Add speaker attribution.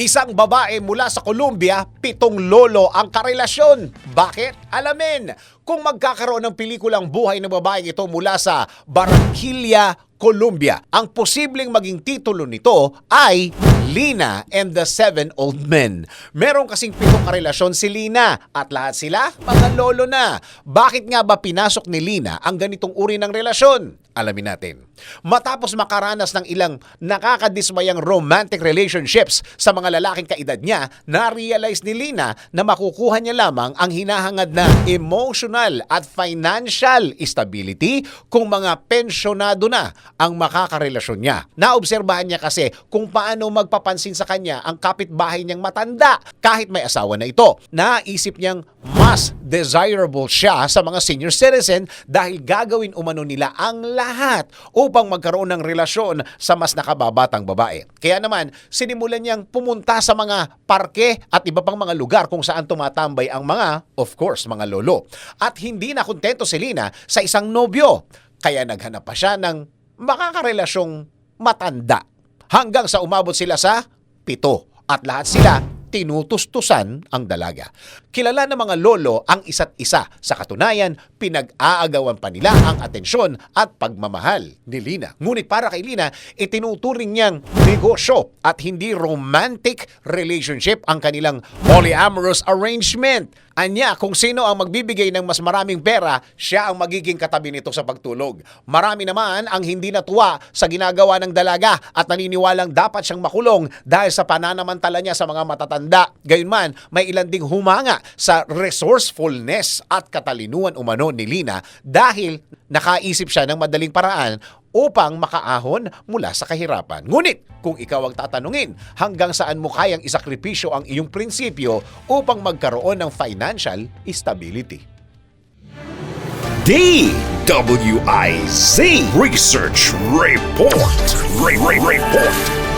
Speaker 1: Isang babae mula sa Colombia, pitong lolo ang karelasyon. Bakit? Alamin. Kung magkakaroon ng pelikulang buhay ng babaeng ito mula sa Barranquilla, Colombia, ang posibleng maging titulo nito ay Lina and the Seven Old Men. Meron kasing pitong karelasyon si Lina at lahat sila mga lolo na. Bakit nga ba pinasok ni Lina ang ganitong uri ng relasyon? Alamin natin. Matapos makaranas ng ilang nakakadismayang romantic relationships sa mga lalaking kaedad niya, na-realize ni Lina na makukuha niya lamang ang hinahangad na emotional at financial stability kung mga pensyonado na ang makakarelasyon niya. Naobserbahan niya kasi kung paano magpapansin sa kanya ang kapitbahay niyang matanda kahit may asawa na ito. Naisip niyang mas desirable siya sa mga senior citizen dahil gagawin umano nila ang lahat upang magkaroon ng relasyon sa mas nakababatang babae. Kaya naman, sinimulan niyang pumunta sa mga parke at iba pang mga lugar kung saan tumatambay ang mga, of course, mga lolo. At hindi na kontento si Lina sa isang nobyo. Kaya naghanap pa siya ng makakarelasyong matanda. Hanggang sa umabot sila sa pito. At lahat sila tinutustusan ang dalaga. Kilala ng mga lolo ang isa't isa. Sa katunayan, pinag-aagawan pa nila ang atensyon at pagmamahal ni Lina. Ngunit para kay Lina, itinuturing niyang negosyo at hindi romantic relationship ang kanilang polyamorous arrangement. Anya, kung sino ang magbibigay ng mas maraming pera, siya ang magiging katabi nito sa pagtulog. Marami naman ang hindi natuwa sa ginagawa ng dalaga at naniniwalang dapat siyang makulong dahil sa pananamantala niya sa mga matatanda. Gayunman, may ilan ding humanga sa resourcefulness at katalinuhan umano ni Lina dahil nakaisip siya ng madaling paraan upang makaahon mula sa kahirapan. Ngunit, kung ikaw ang tatanungin, hanggang saan mo kayang isakripisyo ang iyong prinsipyo upang magkaroon ng financial stability?
Speaker 2: DWIZ Research Report. Re- Re- Report.